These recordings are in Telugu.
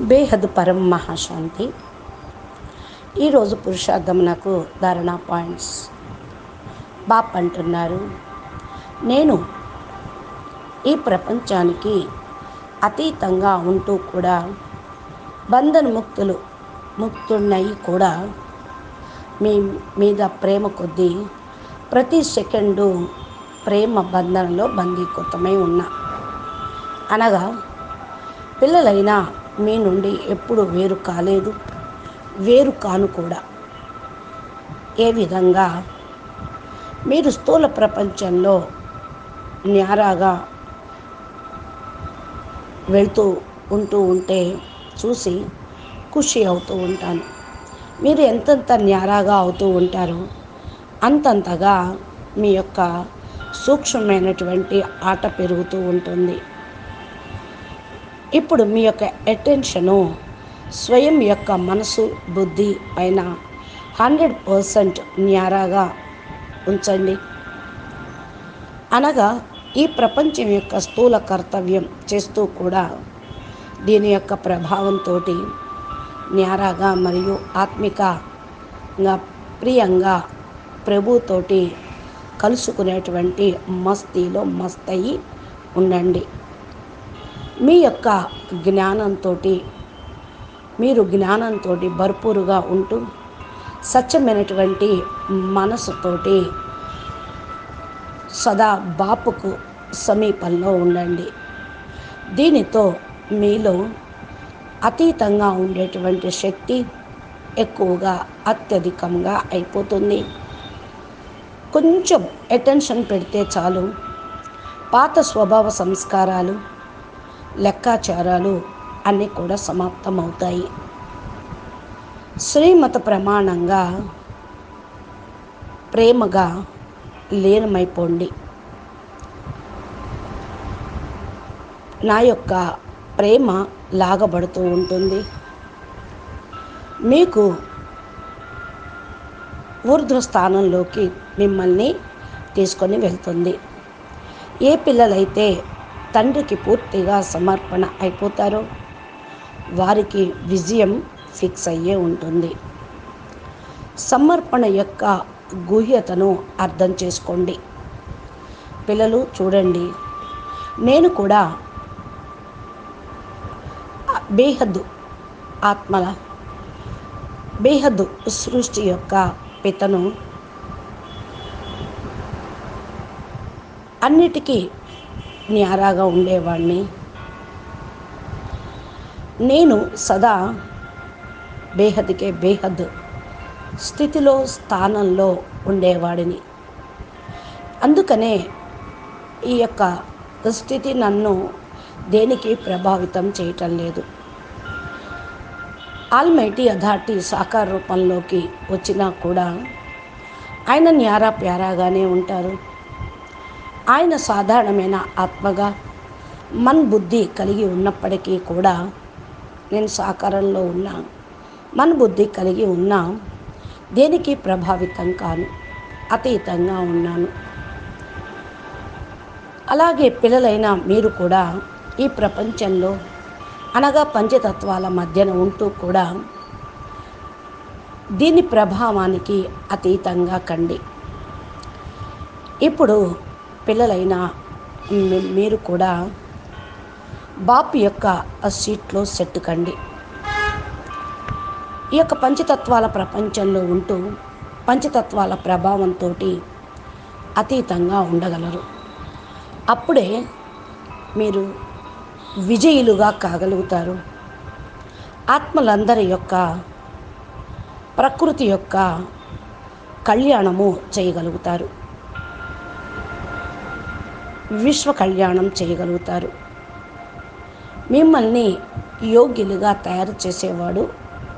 బేహద్ పరం మహాశాంతి. ఈరోజు పురుషార్థమునకు ధారణ పాయింట్స్. బాప్ అంటున్నారు నేను ఈ ప్రపంచానికి అతీతంగా ఉంటూ కూడా బంధన ముక్తులు ముక్తున్నయి కూడా మీ మీద ప్రేమ కొద్దీ ప్రతి సెకండు ప్రేమ బంధనలో బందీకృతమై ఉన్నా. అనగా పిల్లలైనా మీ నుండి ఎప్పుడు వేరు కాలేదు. వేరు కాను కూడా. ఏ విధంగా? మీరు స్థూల ప్రపంచంలో న్యారాగా వెళ్తూ ఉంటూ ఉంటే చూసి ఖుషి అవుతూ ఉంటాను. మీరు ఎంతెంత న్యారాగా అవుతూ ఉంటారో అంతంతగా మీ యొక్క సూక్ష్మమైనటువంటి ఆట పెరుగుతూ ఉంటుంది. ఇప్పుడు మీ యొక్క అటెన్షను స్వయం యొక్క మనసు బుద్ధి పైన హండ్రెడ్ పర్సెంట్ న్యారాగా ఉంచండి. అనగా ఈ ప్రపంచం యొక్క స్థూల కర్తవ్యం చేస్తూ కూడా దీని యొక్క ప్రభావంతో న్యారాగా మరియు ఆత్మికంగా ప్రియంగా ప్రభుతోటి కలుసుకునేటువంటి మస్తీలో మస్తయి ఉండండి. మీ యొక్క జ్ఞానంతో మీరు జ్ఞానంతో భర్పూరుగా ఉంటూ స్వచ్ఛమైనటువంటి మనసుతోటి సదా బాపుకు సమీపంలో ఉండండి. దీనితో మీలో అతీతంగా ఉండేటువంటి శక్తి ఎక్కువగా అత్యధికంగా అయిపోతుంది. కొంచెం అటెన్షన్ పెడితే చాలు. పాత స్వభావ సంస్కారాలు లెక్కాచారాలు అన్నీ కూడా సమాప్తమవుతాయి. శ్రీమత ప్రమాణంగా ప్రేమగా లీనమైపోండి. నా యొక్క ప్రేమ లాగబడుతూ ఉంటుంది. మీకు ఊర్ధ్వ స్థానంలోకి మిమ్మల్ని తీసుకొని వెళ్తుంది. ఏ పిల్లలైతే తండ్రికి పూర్తిగా సమర్పణ అయిపోతారో. వారికి విజయం ఫిక్స్ అయ్యే ఉంటుంది. సమర్పణ యొక్క గుహ్యతను అర్థం చేసుకోండి. పిల్లలు చూడండి. నేను కూడా బేహద్దు ఆత్మల బేహద్దు సృష్టి యొక్క పితను అన్నిటికీ న్యారాగా ఉండేవాడిని నేను సదా బేహద్కే బేహద్ స్థితిలో స్థానంలో ఉండేవాడిని. అందుకనే ఈ యొక్క స్థితి నన్ను దేనికి ప్రభావితం చేయటం లేదు. ఆల్మైటీ అథార్టీ సాకార రూపంలోకి వచ్చినా కూడా ఆయన న్యారా ప్యారాగానే ఉంటారు. ఆయన సాధారణమైన ఆత్మగా మన్ బుద్ధి కలిగి ఉన్నప్పటికీ కూడా నేను సాకారంలో ఉన్నా మన్ బుద్ధి కలిగి ఉన్నా దేనికి ప్రభావితం కాను అతీతంగా ఉన్నాను. అలాగే పిల్లలైన మీరు కూడా ఈ ప్రపంచంలో అనగా పంచతత్వాల మధ్యన ఉంటూ కూడా దీని ప్రభావానికి అతీతంగా కండి. ఇప్పుడు పిల్లలైన మీరు కూడా బాపు యొక్క సీట్లో సెట్ కండి ఈ యొక్క పంచతత్వాల ప్రపంచంలో ఉంటూ పంచతత్వాల ప్రభావంతో అతీతంగా ఉండగలరు. అప్పుడే మీరు విజయులుగా కాగలుగుతారు. ఆత్మలందరి యొక్క ప్రకృతి యొక్క కళ్యాణము చేయగలుగుతారు. విశ్వ కళ్యాణం చేయగలుగుతారు. మిమ్మల్ని యోగ్యులుగా తయారు చేసేవాడు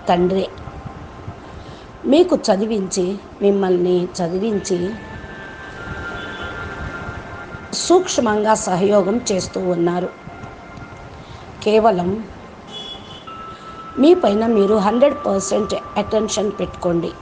తండ్రే. మీకు చదివించి మిమ్మల్ని చదివించి సూక్ష్మంగా సహయోగం చేస్తూ ఉన్నారు. కేవలం మీ పైన మీరు హండ్రెడ్ పర్సెంట్ అటెన్షన్ పెట్టుకోండి.